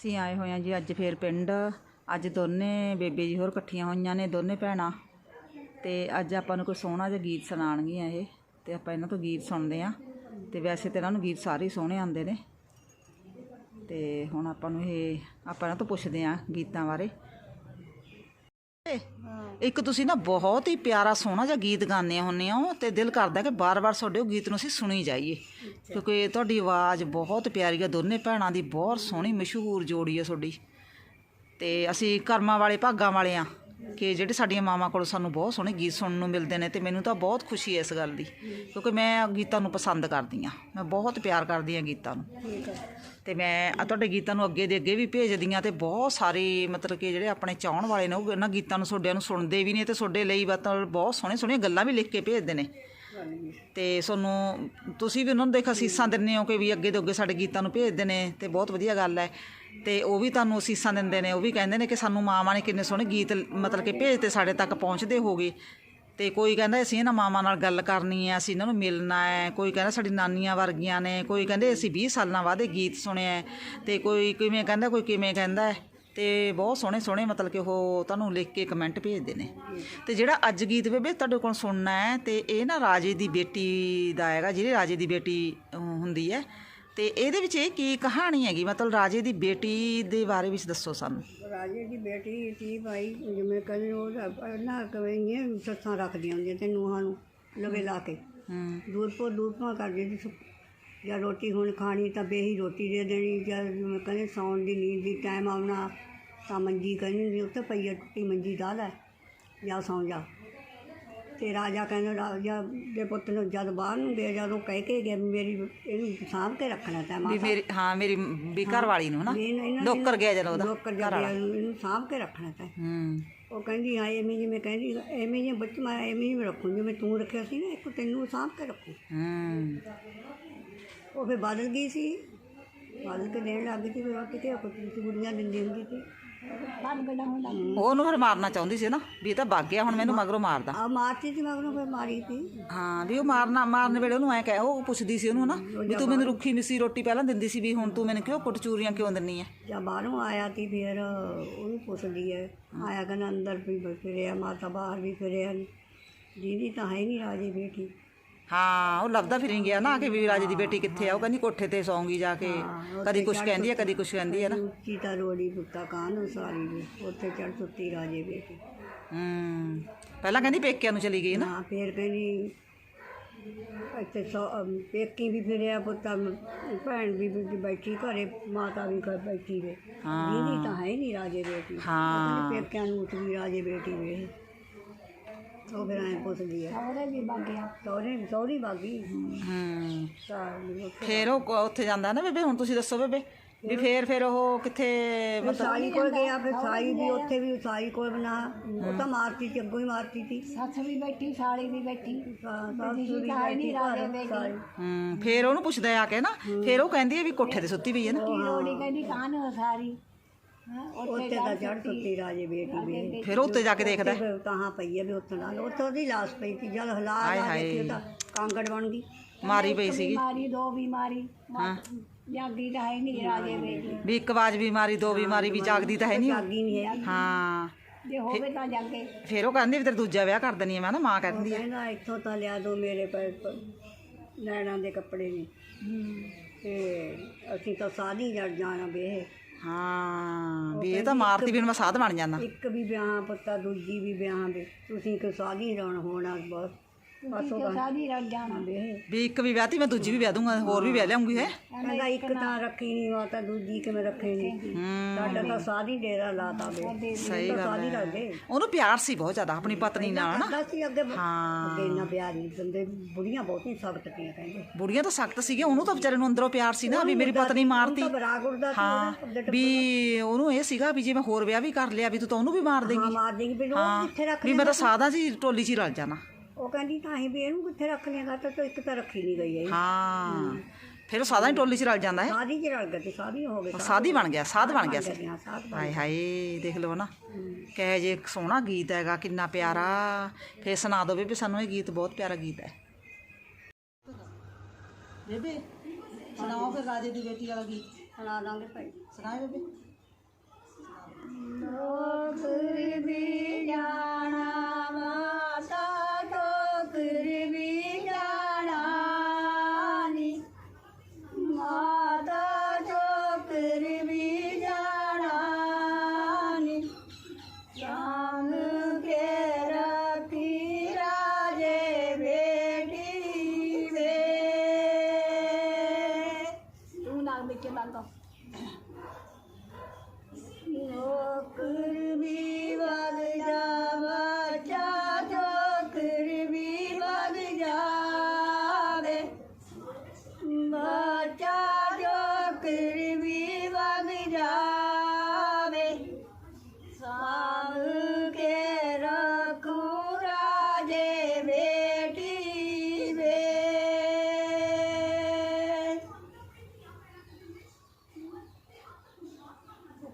ਅਸੀਂ ਆਏ ਹੋਏ ਹਾਂ ਜੀ, ਅੱਜ ਫੇਰ ਪਿੰਡ। ਅੱਜ ਦੋਨੇ ਬੇਬੇ ਜੀ ਹੋਰ ਇਕੱਠੀਆਂ ਹੋਈਆਂ ਨੇ, ਦੋਨੇ ਭੈਣਾਂ। ਤੇ ਅੱਜ ਆਪਾਂ ਨੂੰ ਕੋਈ ਸੋਹਣਾ ਜਿਹਾ ਗੀਤ ਸੁਣਾਉਣਗੀਆਂ ਇਹ। ਤੇ ਆਪਾਂ ਇਹਨਾਂ ਤੋਂ ਗੀਤ ਸੁਣਦੇ ਹਾਂ ਤੇ ਵੈਸੇ ਤੇ ਇਹਨਾਂ ਨੂੰ ਗੀਤ ਸਾਰੇ ਹੀ ਸੋਹਣੇ ਆਉਂਦੇ ਨੇ। ਤੇ ਹੁਣ ਆਪਾਂ ਨੂੰ ਇਹ, ਆਪਾਂ ਇਹਨਾਂ ਤੋਂ ਪੁੱਛਦੇ ਹਾਂ ਗੀਤਾਂ ਬਾਰੇ। ਇੱਕ ਤੁਸੀਂ ਨਾ ਬਹੁਤ ਹੀ ਪਿਆਰਾ ਸੋਹਣਾ ਜਿਹਾ ਗੀਤ ਗਾਉਂਦੇ ਹੁੰਦੇ ਹੋ ਤੇ ਦਿਲ ਕਰਦਾ ਕਿ ਬਾਰ-ਬਾਰ ਤੁਹਾਡੇ ਉਹ ਗੀਤ ਨੂੰ ਅਸੀਂ ਸੁਣੀ ਜਾਈਏ। ਕਿਉਂਕਿ ਤੁਹਾਡੀ ਆਵਾਜ਼ ਬਹੁਤ ਪਿਆਰੀ ਹੈ ਦੋਨੇ ਭੈਣਾਂ ਦੀ ਬਹੁਤ ਸੋਹਣੀ ਮਸ਼ਹੂਰ ਜੋੜੀ ਹੈ ਤੁਹਾਡੀ। ਤੇ ਅਸੀਂ ਕਰਮਾਂ ਵਾਲੇ ਭਾਗਾਂ ਵਾਲੇ ਆ ਕਿ ਜਿਹੜੇ ਸਾਡੀਆਂ ਮਾਵਾਂ ਕੋਲ ਸਾਨੂੰ ਬਹੁਤ ਸੋਹਣੇ ਗੀਤ ਸੁਣਨ ਨੂੰ ਮਿਲਦੇ ਨੇ ਤੇ ਮੈਨੂੰ ਤਾਂ ਬਹੁਤ ਖੁਸ਼ੀ ਹੈ ਇਸ ਗੱਲ ਦੀ। ਕਿਉਂਕਿ ਮੈਂ ਗੀਤਾਂ ਨੂੰ ਪਸੰਦ ਕਰਦੀ ਆ ਮੈਂ ਬਹੁਤ ਪਿਆਰ ਕਰਦੀ ਆ ਗੀਤਾਂ ਨੂੰ। ਤੇ ਮੈਂ ਆ ਤੁਹਾਡੇ ਗੀਤਾਂ ਨੂੰ ਅੱਗੇ ਦੇ ਅੱਗੇ ਵੀ ਭੇਜਦੀ ਆ ਤੇ ਬਹੁਤ ਸਾਰੇ ਮਤਲਬ ਕਿ ਜਿਹੜੇ ਆਪਣੇ ਚਾਹਣ ਵਾਲੇ ਨੇ, ਉਹ ਇਹਨਾਂ ਗੀਤਾਂ ਨੂੰ ਤੁਹਾਡਿਆਂ ਨੂੰ ਸੁਣਦੇ ਵੀ ਨੇ ਤੇ ਤੁਹਾਡੇ ਲਈ ਮਤਲਬ ਬਹੁਤ ਸੋਹਣੇ ਸੋਹਣੀਆਂ ਗੱਲਾਂ ਵੀ ਲਿਖ ਕੇ ਭੇਜਦੇ ਨੇ। ਤੇ ਤੁਹਾਨੂੰ ਤੁਸੀਂ ਵੀ ਉਹਨਾਂ ਨੂੰ ਦੇਖ, ਅਸੀਸਾਂ ਦਿੰਦੇ ਹੋ ਕਿ ਵੀ ਅੱਗੇ ਤੋਂ ਅੱਗੇ ਸਾਡੇ ਗੀਤਾਂ ਨੂੰ ਭੇਜਦੇ ਨੇ ਤੇ ਬਹੁਤ ਵਧੀਆ ਗੱਲ ਹੈ। ਤੇ ਉਹ ਵੀ ਤੁਹਾਨੂੰ ਅਸੀਸਾਂ ਦਿੰਦੇ ਨੇ, ਉਹ ਵੀ ਕਹਿੰਦੇ ਨੇ ਕਿ ਸਾਨੂੰ ਮਾਵਾਂ ਨੇ ਕਿੰਨੇ ਸੋਹਣੇ ਗੀਤ ਮਤਲਬ ਕਿ ਭੇਜਤੇ, ਸਾਡੇ ਤੱਕ ਪਹੁੰਚਦੇ ਹੋਗੇ। ਤੇ ਕੋਈ ਕਹਿੰਦਾ ਅਸੀਂ ਇਹਨਾਂ ਮਾਵਾਂ ਨਾਲ ਗੱਲ ਕਰਨੀ ਹੈ, ਅਸੀਂ ਇਹਨਾਂ ਨੂੰ ਮਿਲਣਾ ਹੈ, ਕੋਈ ਕਹਿੰਦਾ ਸਾਡੀ ਨਾਨੀਆਂ ਵਰਗੀਆਂ ਨੇ, ਕੋਈ ਕਹਿੰਦੇ ਅਸੀਂ 20 ਸਾਲਾਂ ਬਾਅਦ ਇਹ ਗੀਤ ਸੁਣਿਆ ਹੈ ਤੇ ਕੋਈ ਕਿਵੇਂ ਕਹਿੰਦਾ, ਕੋਈ ਕਿਵੇਂ ਕਹਿੰਦਾ ਹੈ ਤੇ ਬਹੁਤ ਸੋਹਣੇ ਸੋਹਣੇ ਮਤਲਬ ਕਿ ਉਹ ਤੁਹਾਨੂੰ ਲਿਖ ਕੇ ਕਮੈਂਟ ਭੇਜਦੇ ਨੇ। ਤੇ ਜਿਹੜਾ ਅੱਜ ਗੀਤ ਬੇਬੇ ਤੁਹਾਡੇ ਕੋਲ ਸੁਣਨਾ ਹੈ ਤੇ ਇਹ ਨਾ ਰਾਜੇ ਦੀ ਬੇਟੀ ਦਾ ਹੈਗਾ ਜਿਹੜੀ ਰਾਜੇ ਦੀ ਬੇਟੀ ਹੁੰਦੀ ਹੈ ਤੇ ਇਹਦੇ ਵਿੱਚ ਇਹ ਕੀ ਕਹਾਣੀ ਹੈਗੀ? ਮਤਲਬ ਰਾਜੇ ਦੀ ਬੇਟੀ ਦੇ ਬਾਰੇ ਵਿੱਚ ਦੱਸੋ ਸਾਨੂੰ। ਰਾਜੇ ਦੀ ਬੇਟੀ ਸੀ ਭਾਈ? ਜਿਵੇਂ ਕਹਿੰਦੇ ਉਹ ਨਾ ਕਵੇਂਗੇ ਸੱਸਾਂ ਰੱਖਦੀਆਂ ਹੁੰਦੀਆਂ ਤੇ ਨੂੰਹਾਂ ਨੂੰ ਲਵੇ ਲਾ ਕੇ। ਹੂੰ। ਦੂਰ ਪੋ ਦੂਰ ਪਾ ਕਰਦੀ ਸੀ ਜਾਂ ਰੋਟੀ ਹੁਣ ਖਾਣੀ ਤਾਂ ਬੇਹੀ ਰੋਟੀ ਦੇ ਦੇਣੀ ਜਾਂ ਜਿਵੇਂ ਕਹਿੰਦੇ ਸੌਣ ਦੀ ਨੀਂਦ ਦੀ ਟਾਈਮ ਆਉਣਾ ਤਾਂ ਮੰਜੀ ਕਹਿੰਦੀ ਹੁੰਦੀ ਉੱਤੇ ਪਈ ਟੁੱਟੀ ਮੰਜੀ ਡਾ ਲੈ ਜਾਂ ਸੌਂ ਜਾ। ਤੇ ਰਾਜਾ ਕਹਿੰਦਾ ਰਾਜਾ ਦੇ ਪੁੱਤ ਨੂੰ ਜਦ ਬਾਹਰ ਨੂੰ ਗਿਆ ਜਦ ਉਹ ਕਹਿ ਕੇ ਗਿਆ ਵੀ ਮੇਰੀ ਇਹਨੂੰ ਸਾਂਭ ਕੇ ਰੱਖਣਾ ਤਾਂ ਵੀ ਮਾਤਾ। ਮੇਰੀ ਹਾਂ ਮੇਰੀ ਵੀ ਘਰ ਵਾਲੀ ਨੂੰ ਨਾ। ਵੀ ਇਹਨੂੰ- ਇਹਨਾਂ- ਨੌਕਰ ਗਿਆ ਜਦੋਂ ਉਹਦਾ ਨੌਕਰ ਜਾ ਗਿਆ ਇਹਨੂੰ ਸਾਂਭ ਕੇ ਰੱਖਣਾ ਤਾਂ। ਹੂੰ। ਉਹ ਕਹਿੰਦੀ ਹਾਂ ਐਵੇਂ ਜਿਵੇਂ ਕਹਿੰਦੀ ਐਵੇਂ ਜਿਵੇਂ ਬੱਚ ਮੈਂ ਐਵੇਂ ਹੀ ਰੱਖੂ ਜਿਵੇਂ ਤੂੰ ਰੱਖਿਆ ਸੀ ਨਾ ਇੱਕ ਤੈਨੂੰ ਸਾਂਭ ਕੇ ਰੱਖੂ। ਹੂੰ। ਉਹ ਫਿਰ ਬਦਲ ਗਈ ਸੀ। ਬਦਲ ਕੇ ਦੇਣ ਲੱਗ ਗਈ ਸੀ ਫਿਰ ਰੋਟੀ ਤੇ ਕੁਝ ਗੁੜੀਆਂ ਦਿੰਦੀ ਹੁੰਦੀ ਸੀ। ਹੁੰਦਾ ਉਹਨੂੰ ਫਿਰ ਮਾਰਨਾ ਚਾਹੁੰਦੀ ਸੀ ਨਾ ਵੀ ਇਹ ਤਾਂ ਵਗ ਗਿਆ ਹੁਣ ਮੈਨੂੰ ਮਗਰੋਂ ਮਾਰਦਾ। ਆ ਮਾਰਤੀ ਸੀ ਮਗਰੋਂ ਫਿਰ ਮਾਰੀ ਸੀ। ਹਾਂ ਵੀ ਉਹ ਮਾਰਨਾ ਮਾਰਨ ਵੇਲੇ ਉਹਨੂੰ ਐ ਕਹਿ ਉਹ ਪੁੱਛਦੀ ਸੀ ਉਹਨੂੰ ਨਾ ਵੀ ਤੂੰ ਮੈਨੂੰ ਰੁੱਖੀ ਮਿੱਸੀ ਰੋਟੀ ਪਹਿਲਾਂ ਦਿੰਦੀ ਸੀ ਵੀ ਹੁਣ ਤੂੰ ਮੈਨੂੰ ਕਿਉਂ ਕੁੱਟ ਚੂਰੀਆਂ ਕਿਉਂ ਦਿੰਨੀ ਐ? ਜਦ ਬਾਹਰੋਂ ਆਇਆ ਤੀ ਫਿਰ ਉਹਨੂੰ ਪੁੱਛਦੀ ਹੈ ਆਇਆ ਕਹਿੰਦਾ ਅੰਦਰ ਵੀ ਫਿਰਿਆ ਮਾਤਾ ਬਾਹਰ ਵੀ ਫਿਰਿਆ ਦੀਦੀ ਤਾਂ ਹੈ ਨਹੀਂ ਰਾਜੇ ਬੇਟੀ। ਹਾਂ ਉਹ ਲੱਭਦਾ ਫਿਰ ਗਿਆ ਨਾ ਕਿ ਵੀ ਰਾਜੇ ਦੀ ਬੇਟੀ ਕਿੱਥੇ ਆ ਉਹ ਕਹਿੰਦੀ ਕੋਠੇ ਤੇ ਸੌਂਗੀ ਜਾ ਕੇ। ਕਦੀ ਕੁਛ ਕਹਿੰਦੀ ਆ ਕਦੀ ਕੁਛ ਕਹਿੰਦੀ ਆ ਨਾ। ਉੱਚੀ ਤਾਂ ਰੋੜੀ ਪੁੱਤਾ ਕਾਨ ਸਾਰੀ ਵੀ ਉੱਥੇ ਚੜ ਸੁੱਤੀ ਰਾਜੇ ਬੇਟੀ ਹੂੰ ਪਹਿਲਾਂ ਕਹਿੰਦੀ ਪੇਕਿਆਂ ਨੂੰ ਚਲੀ ਗਈ ਨਾ। ਹਾਂ ਫੇਰ ਕਹਿੰਦੀ ਇੱਥੇ ਸੌ ਅਮ, ਪੇਕੀ ਵੀ ਫਿਰਿਆ ਪੁੱਤਾਂ ਭੈਣ ਵੀ ਵੀ ਬੈਠੀ ਘਰੇ ਮਾਤਾ ਵੀ ਘਰ ਬੈਠੀ ਵੇ। ਦੀਦੀ ਤਾਂ ਹੈ ਨਹੀਂ ਰਾਜੇ ਬੇਟੀ। ਹਾਂ। ਆਪਣੇ ਪੇਕਿਆਂ ਨੂੰ ਉੱਠਦੀ ਰਾਜੇ ਬੇਟੀ ਵੇ। ਉਹ ਫਿਰ ਐਂ ਪੁੱਛਦੀ ਹੈ ਸਹੁਰੇ ਵੀ ਬਾਗਿਆ ਸਹੁਰੇ ਸਹੁਰੀ ਬਾਗੀ ਹੂੰ। ਸਾਰੀ ਫਿਰ ਉਹ ਕ- ਉੱਥੇ ਜਾਂਦਾ ਨਾ ਬੇਬੇ ਹੁਣ ਤੁਸੀਂ ਦੱਸੋ ਬੇਬੇ ਵੀ ਫੇਰ ਫਿਰ ਉਹ ਕਿੱਥੇ ਮਤਲਬ ਸਾਈ ਕੋਲ ਗਿਆ ਫਿਰ ਸਾਈ ਵੀ ਉੱਥੇ ਵੀ ਸਾਈ ਕੋਲ ਬਣਾ ਉਹ ਤਾਂ ਮਾਰਤੀ ਸੀ ਅੱਗੋਂ ਹੀ ਮਾਰਤੀ ਸੀ। ਸੱਸ ਵੀ ਬੈਠੀ ਸਾਲੀ ਵੀ ਬੈਠੀ। ਸਾਸ ਵੀ ਬੈਠੀ ਘਰ ਸਾਈ ਹੂੰ ਫੇਰ ਉਹਨੂੰ ਪੁੱਛਦਾ ਆ ਕੇ ਨਾ ਫੇਰ ਉਹ ਕਹਿੰਦੀ ਹੈ ਵੀ ਕੋਠੇ ਤੇ ਸੁੱਤੀ ਪਈ ਹੈ ਨਾ। ਰੋੜੀ ਕਹਿੰਦੀ ਕਾਨ ਹੋ ਸਾਰੀ? ਉੱਥੇ ਤਾਂ ਰਾਜੇ ਬੇਟੀ ਫਿਰ ਉਹ ਉੱਤੇ ਜਾ ਕੇ ਦੇਖਦਾ। ਹੈ। ਫਿਰ ਤਾਂ ਪਈ ਹੈ ਵੀ ਉੱਥੇ ਨਾਲ। ਉੱਥੇ ਉਹਦੀ ਲਾਸ਼ ਪਈ ਸੀ ਜਦ ਹਲਾ ਲਾ ਦੇਖੀ ਤਾਂ ਕਾਂਗੜ ਬਣ ਗਈ। ਮਾਰੀ ਪਈ ਸੀਗੀ। ਮਾਰੀ ਦੋ ਵੀ ਮਾਰੀ ਹਾਂ ਜਾਗੀ ਤਾਂ ਹੈ ਨਹੀਂ ਰਾਜੇ ਬੇਟੀ। ਵੀ ਇੱਕ ਆਵਾਜ਼ ਵੀ ਮਾਰੀ ਦੋ ਵੀ ਮਾਰੀ ਵੀ ਜਾਗਦੀ ਤਾਂ ਹੈ ਨਹੀਂ। ਜਾਗੀ ਨਹੀਂ ਹੈ। ਹਾਂ। ਜੇ ਹੋਵੇ ਤਾਂ ਜਾਗੇ। ਫਿਰ ਉਹ ਕਹਿੰਦੀ ਵੀ ਤੇਰਾ ਦੂਜਾ ਵਿਆਹ ਕਰ ਦਨੀ ਹੈ ਮੈਂ ਨਾ ਮਾਂ ਕਹਿੰਦੀ ਹੈ ਕਹਿੰਦਾ ਇੱਥੋਂ ਤਾਂ ਲਿਆ ਦੋ ਮੇਰੇ ਪੈਰ ਲੈਣਾ ਦੇ ਕੱਪੜੇ ਨੇ। ਤੇ ਅਸੀਂ ਤਾਂ ਸਾਦੀ ਜੜ ਜਾਣਾ ਵੇ। ਹਾਂ ਵੀ ਇਹ ਤਾਂ ਮਾਰਤੀ ਵੀ ਮੈਂ ਸਾਧ ਬਣ ਜਾਣਾ ਇੱਕ ਵੀ ਵਿਆਹ ਪੁੱਤਾ ਦੂਜੀ ਵੀ ਵਿਆਹ ਦੇ। ਤੁਸੀਂ ਕਿ ਸਾਦੀ ਰਣ ਹੋਣਾ ਬਸ। ਬਸ ਉਹ ਸਾਰੀ ਰਲ ਜਾਣਾ। ਵੇ ਵੀ ਇੱਕ ਵੀ ਵਿਆਹਤੀ ਮੈਂ ਦੂਜੀ ਵੀ ਵਿਆਹ ਦੂੰਗਾ ਹੋਰ ਵੀ ਵਿਆਹ ਲਿਆਉਂਗੀ ਹੈ? ਕਹਿੰਦਾ ਇੱਕ ਤਾਂ ਰੱਖੀ ਨਹੀਂ ਮਾਤਾ ਦੂਜੀ ਕਿਵੇਂ ਰੱਖੇ ਨਹੀਂ ਹੂੰ। ਸਾਡਾ ਤਾਂ ਸਾਦੀ ਡੇਰਾ ਲਾਤਾ ਵੇ। ਸਹੀ ਤਾਂ ਗੱਲ ਸਾਦੀ ਹੈ। ਰੱਖਦੇ ਉਹਨੂੰ ਪਿਆਰ ਸੀ ਬਹੁਤ ਜ਼ਿਆਦਾ ਆਪਣੀ ਪਤਨੀ ਨਾਲ ਨਾ ਕਰਦਾ ਸੀ ਅੱਗੇ ਹਾਂ। ਅੱਗੇ ਇੰਨਾ ਪਿਆਰ ਨਹੀਂ ਦਿੰਦੇ ਬੁੜੀਆਂ ਬਹੁਤੀ ਸਖਤ ਕਹਿੰਦੇ। ਬੁੜੀਆਂ ਤਾਂ ਸਖਤ ਸੀਗੀਆਂ ਉਹਨੂੰ ਤਾਂ ਵਿਚਾਰੇ ਨੂੰ ਅੰਦਰੋਂ ਪਿਆਰ ਸੀ ਨਾ ਵੀ ਮੇਰੀ ਪਤਨੀ ਮਾਰਤੀ ਸੀ ਹਾਂ ਵੀ ਉਹਨੂੰ ਇਹ ਸੀਗਾ ਵੀ ਜੇ ਮੈਂ ਹੋਰ ਵਿਆਹ ਵੀ ਕਰ ਲਿਆ ਵੀ ਤੂੰ ਤਾਂ ਉਹਨੂੰ ਵੀ ਮਾਰ ਹਾਂ ਦੇਂਗੀ। ਮਾਰ ਦੇਗੀ ਫਿਰ ਉਹ ਹਾਂ ਕਿੱਥੇ ਰੱਖ ਵੀ ਮੈਂ ਤਾਂ ਸਾਦਾ ਜੀ ਟੋਲੀ 'ਚ ਹੀ ਰਲ ਜਾਣਾ। ਉਹ ਕਹਿੰਦੀ ਤਾਂ ਹੀ ਵੀ ਇਹਨੂੰ ਕਿੱਥੇ ਰੱਖ ਲਿਆ ਤਾਂ ਤੋ ਇੱਕ ਤਾਂ ਰੱਖੀ ਨਹੀਂ ਗਈ ਹੈ ਹਾਂ ਫਿਰ ਉਹ ਸਾਦਾ ਹੀ ਟੋਲੀ 'ਚ ਰਲ ਜਾਂਦਾ ਹੈ ਸਾਦੀ ਚ ਰਲ ਗਈ ਤੇ ਸਾਦੀ ਹੋ ਗਈ ਸਾਦੀ ਬਣ ਗਿਆ ਸਾਧ ਬਣ ਗਿਆ ਸੀ ਸਾਧ ਬਣ ਹਾਏ ਹਾਏ ਦੇਖ ਲਓ ਨਾ ਕਹਿ ਜੇ ਸੋਹਣਾ ਗੀਤ ਹੈਗਾ ਕਿੰਨਾ ਪਿਆਰਾ ਫੇਰ ਸੁਣਾ ਦੋ ਵੀ ਸਾਨੂੰ ਇਹ ਗੀਤ ਬਹੁਤ ਪਿਆਰਾ ਗੀਤ ਹੈ ਬੇਬੇ ਸੁਣਾਓ ਫਿਰ ਰਾਜੇ ਦੀ ਬੇਟੀ ਵਾਲਾ ਗੀਤ ਸੁਣਾ ਦਾਂਗੇ ਭਾਈ ਸੁਣਾਓ ਬੇਬੇ ਨੋਕਰੀ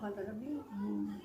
看这个病嗯。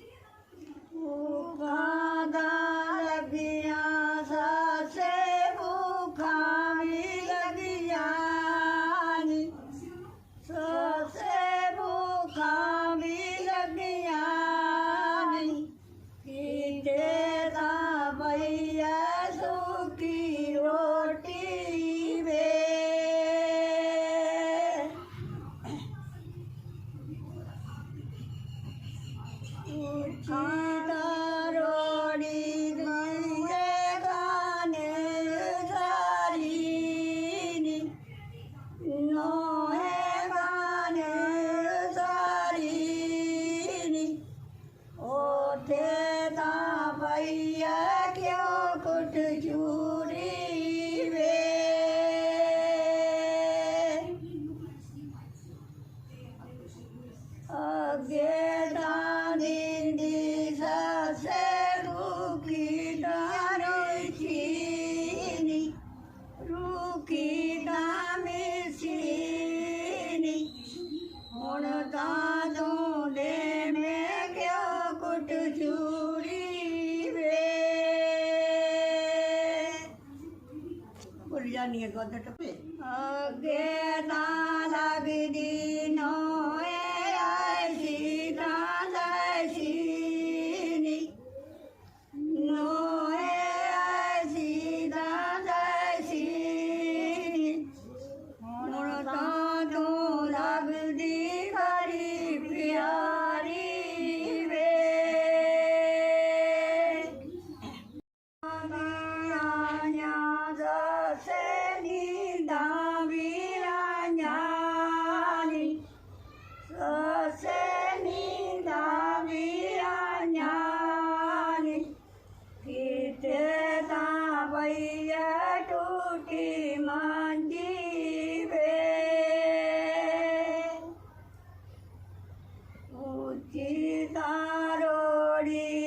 ਜਾਨੀ ਹੈ ਗੱਦ ਟੱਪੇ। ਅੱਗੇ ਨਾ ਲੱਗਦੀ ਨਾ everybody.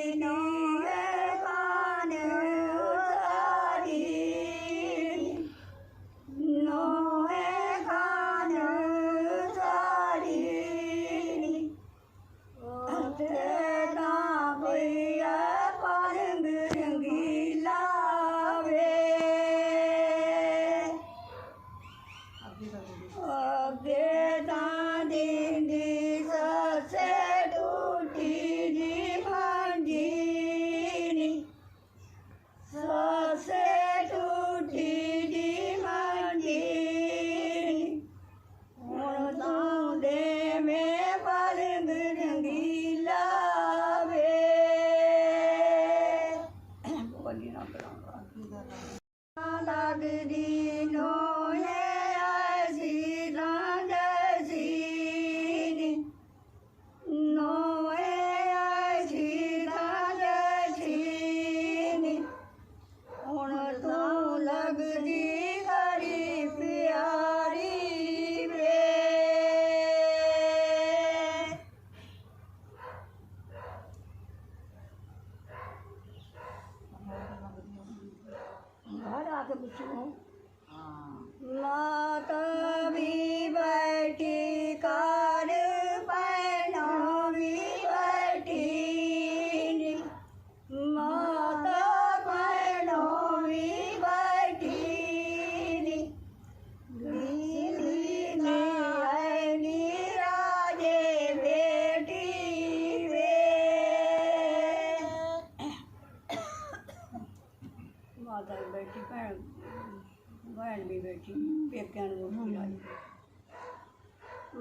ਭੈਣ ਵੀ ਬੈਠੀ ਪੇਕਿਆਂ ਨੂੰ ਰੋਟੀ ਲਾਈ।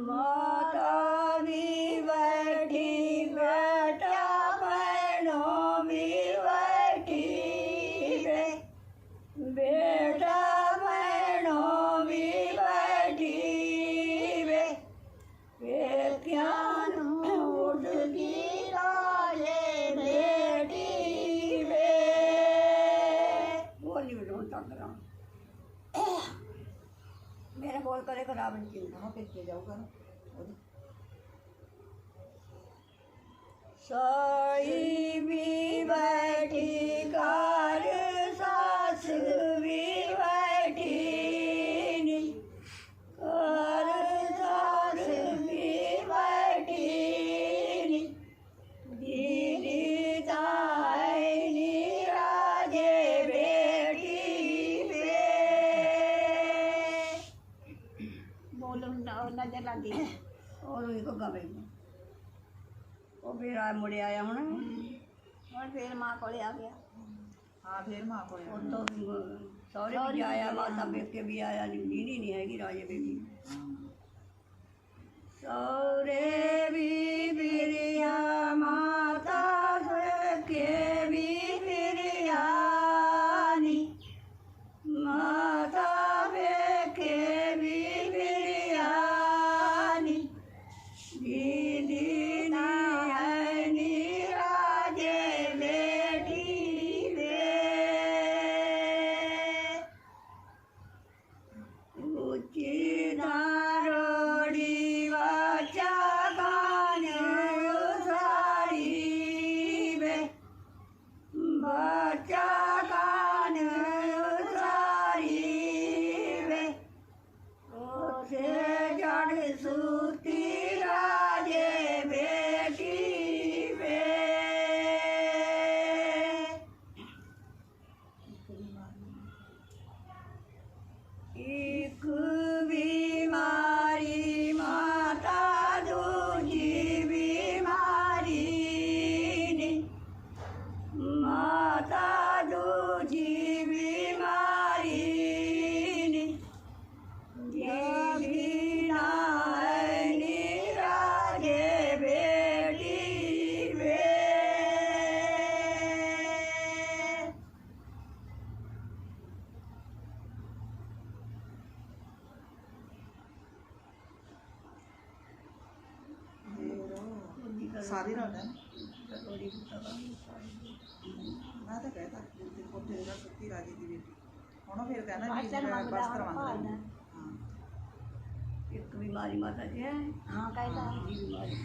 ਮਾਤਾ ਵੀ ਬੈਠੀ ਬੇਟਾ ਭੈਣੋ ਵੀ ਬੈਠੀ। ਬੇਟਾ ਭੈਣੋ ਵੀ ਬੈਠੀ। ਵੇ ਪੇਕਿਆਂ ਨੂੰ ਉੱਡਦੀ ਬੇਟੀ ਵੇ। ਬੋਲੀ ਵੀ मेरा बोल करे खराब नहीं की वहाँ पे किया जाऊँगा ना? सोई भी बैठी का ਵੀ ਘੁੱਗਾ ਪਈ ਉਹ ਫਿਰ ਆ ਮੁੜਿਆ ਆਇਆ ਹੁਣ ਹੁਣ ਫਿਰ ਮਾਂ ਕੋਲੇ ਆ ਗਿਆ ਹਾਂ ਫਿਰ ਮਾਂ ਕੋਲੇ ਆ ਗਿਆ। ਉਹ ਤੋਂ ਸਹੁਰੇ ਵੀ ਆਇਆ ਮਾਤਾ ਪੇਕੇ ਵੀ ਆਇਆ ਨੀਣੀ ਨਹੀਂ ਹੈਗੀ ਰਾਜੇ ਬੇਬੀ ਸਹੁਰੇ ਵੀ ਬਿਰਿਆ ਸਾਰੀ ਰਾਤ ਹੈ ਮੈਂ ਤਾਂ ਕਹਿਤਾ ਕਿ ਕੋਠੇ ਦਾ ਸੁੱਤੀ ਰਾਜੀ ਦੀ ਬੇਟੀ ਹੁਣ ਉਹ ਫਿਰ ਕਹਿਣਾ ਵੀ ਬਸਤਰ ਮੈਂ ਮੰਗਦਾ ਬਸਤਰ ਹੁਣ ਮੰਗਦਾ ਭਾਲਦਾ। ਹਾਂ ਇੱਕ ਬਿਮਾਰੀ ਮਾਤਾ ਜੀ ਹੈ ਹਾਂ ਕਹਿੰਦਾ ਜੀ ਬਿਮਾਰੀ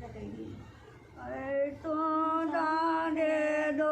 ਤਾਂ ਕਹਿੰਦੀ ਅਰੇ ਤੂੰ ਦਾਨੇ ਦੋ